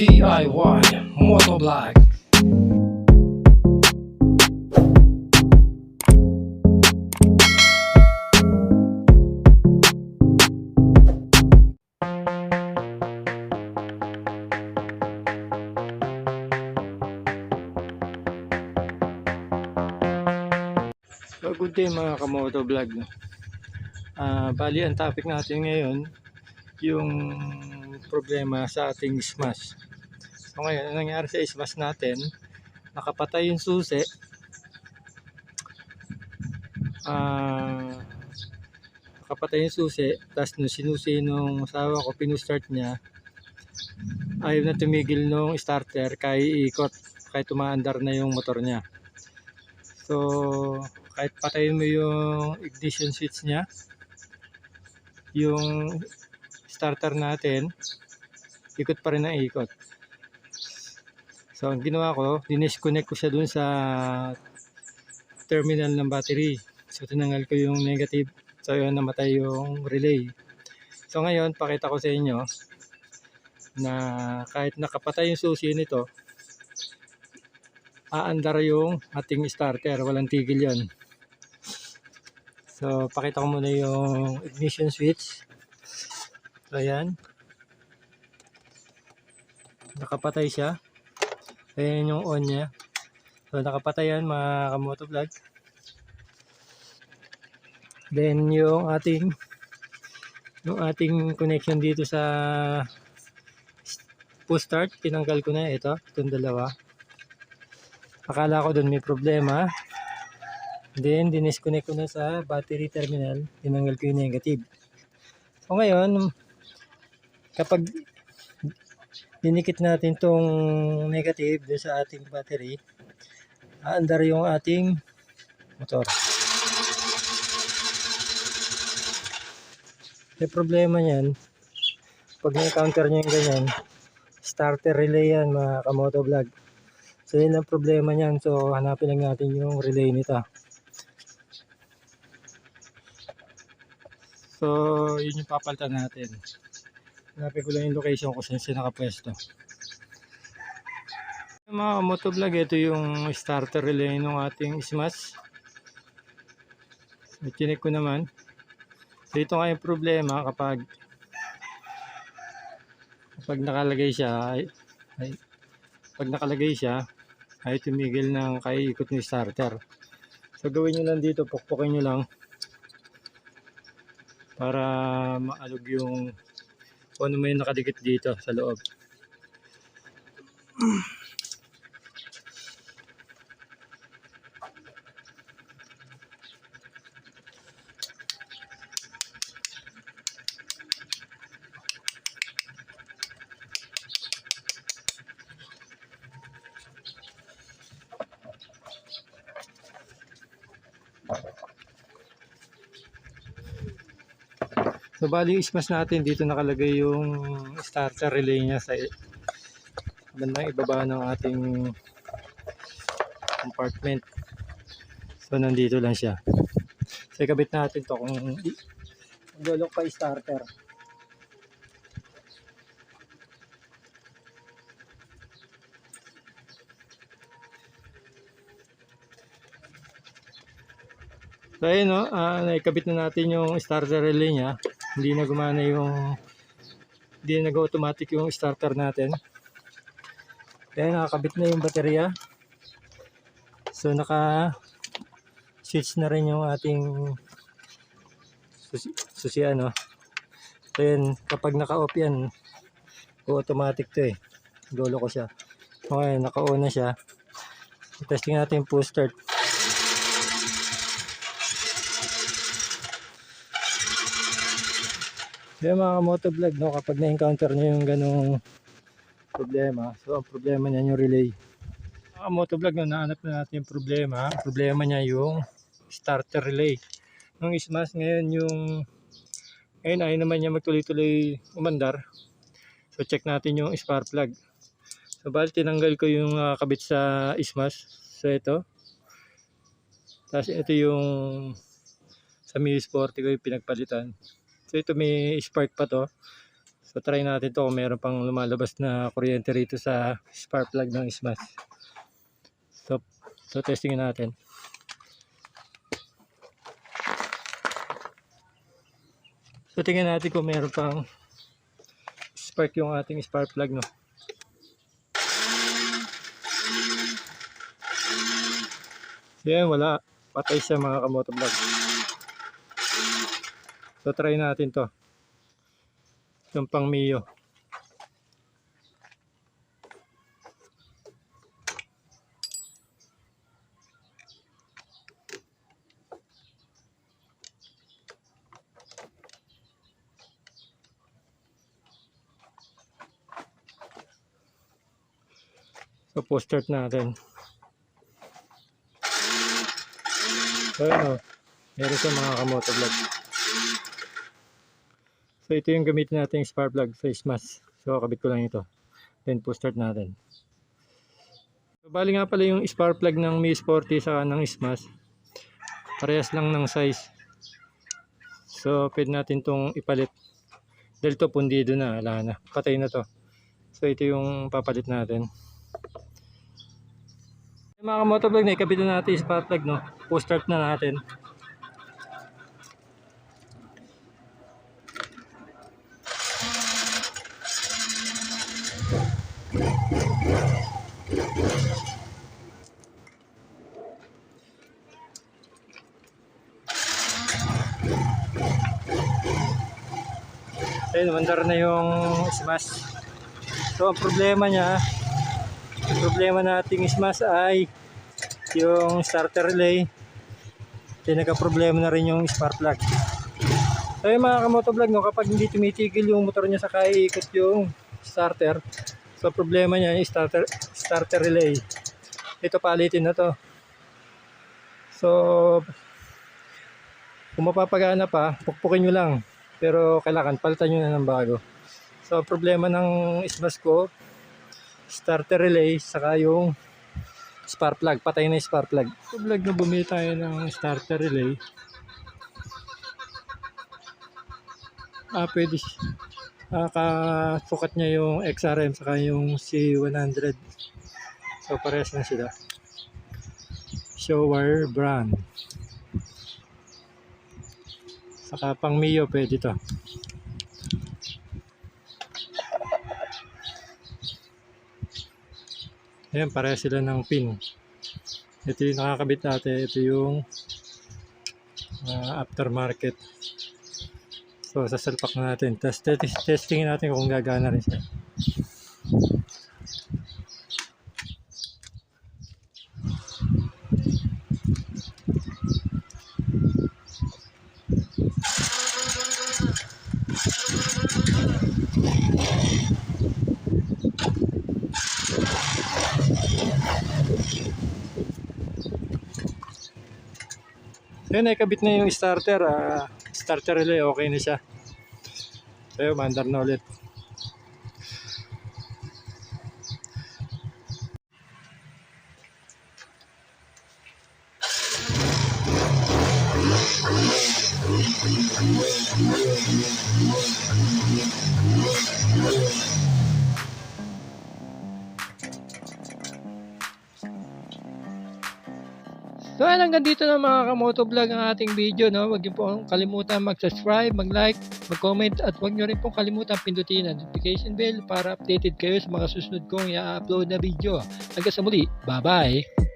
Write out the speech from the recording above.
DIY Motovlog So, good day mga kamoto vlog. Ah, bali ang topic natin ngayon yung problema sa ating smash. So ngayon, ang nangyari sa smash natin, nakapatay yung susi. Ah, nakapatay yung susi, tapos nung sinusi nung asawa ko, pinustart niya, ayaw na tumigil nung starter kaya iikot, kahit tumaandar na yung motor niya. So, kahit patayin mo yung ignition switch niya, yung starter natin, ikot pa rin ang ikot. So, ang ginawa ko, dinisconnect ko siya dun sa terminal ng battery. So, tinanggal ko yung negative. So, yun, namatay yung relay. So, ngayon, pakita ko sa inyo na kahit nakapatay yung susi nito, aandar yung ating starter. Walang tigil yon. So, pakita ko muna yung ignition switch. So, ayan. Nakapatay siya. Ayan yung on niya. So, nakapatay yan mga kamoto vlog. Then, yung ating yung ating connection dito sa push start, tinanggal ko na ito, itong dalawa. Akala ko doon may problema. Then, dinisconnect ko na sa battery terminal. Tinanggal ko yung negative. So, ngayon, kapag dinikit natin tong negative dun sa ating battery, aandar yung ating motor. May problema niyan. Pag na-encounter nyo yung ganyan, starter relay yan mga kamoto vlog. So yun ang problema niyan. So hanapin lang natin yung relay nito. So yun yung papalitan natin. Hanapin ko lang yung location kung saan siya nakapwesto. Mga motovlog, ito yung starter relay ng ating Smash. So, chinek ko naman. So ito nga yung problema kapag kapag nakalagay siya ay, ay pag nakalagay siya ay tumigil ng kaiikot ng starter. So gawin nyo lang dito, pukpukin nyo lang para maalog yung kung ano may nakadikit dito sa loob. So bali yung smash natin dito nakalagay yung starter relay niya sa bandang ibaba ng ating compartment. So nandito lang siya. So ikabit natin to kung gulok pa starter. So ayun no, ah, naikabit na natin yung starter relay niya. Hindi na gumana yung hindi na nag-automatic yung starter natin. Kaya nakakabit na yung baterya. So naka switch na rin yung ating susi, susi ano. So yun, kapag naka-off yan, automatic to eh. Lolo ko siya. Okay, naka-on na siya. Testing natin yung push start. Kaya mga motovlog, no, kapag na-encounter nyo yung ganong problema, so ang problema niya yung relay. Mga motovlog, no, nahanap na natin yung problema. Problema niya yung starter relay. Nung ismas ngayon yung ngayon ay naman niya magtuloy-tuloy umandar. So check natin yung spark plug. So bali tinanggal ko yung ah, kabit sa ismas. So ito. Tapos ito yung sa Mi Sporty ko yung pinagpalitan. So ito may spark pa to. So try natin to kung meron pang lumalabas na kuryente rito sa spark plug ng Smash. So, so testingin natin. So tingnan natin kung meron pang spark yung ating spark plug no. Yan, wala. Patay siya mga kamoto vlog. So try natin to. Yung pang Mio. So post start natin. So yun o. Meron sa mga kamoto vlog. So ito yung gamitin natin spark plug face mask. So kabit ko lang ito. Then post start natin. So bali nga pala yung spark plug ng Mi Sporty sa ng Smash. Parehas lang ng size. So pwede natin tong ipalit. Dahil to pundido na, wala na. Patay na to. So ito yung papalit natin. Yung mga motovlog na ikabit na natin yung spark plug no. Post start na natin. Ayun, mandar na yung smash. So, ang problema niya, ang problema nating smash ay yung starter relay. Pinaka-problema na rin yung spark plug. So, yung mga kamotovlog, no, kapag hindi tumitigil yung motor niya sa ikot yung starter, so problema niya yung starter, starter relay. Ito palitin na to. So, kung mapapagana pa, pukpukin nyo lang. Pero kailangan palitan nyo na ng bago. So, problema ng ismas ko, starter relay, saka yung spark plug. Patay na yung spark plug. So, na bumili tayo ng starter relay. Ah, pwede. Ah, kasukat niya yung XRM saka yung C100. So, parehas na sila. Shower brand. Saka pang Mio pwede to. Ayan, pareha sila ng pin. Ito yung nakakabit natin. Ito yung ah, aftermarket. So, sasalpak na natin. Tapos test- testingin natin kung gagana rin siya. Ayun, nakikabit na yung starter. ah, starter relay, okay na siya. So, yun, mandar na ulit. So ayan, hanggang dito na mga kamoto vlog ang ating video. No? Huwag niyo po kalimutan mag-subscribe, mag-like, mag-comment at huwag niyo rin pong kalimutan pindutin ang notification bell para updated kayo sa mga susunod kong i-upload na video. Hanggang sa muli, bye-bye!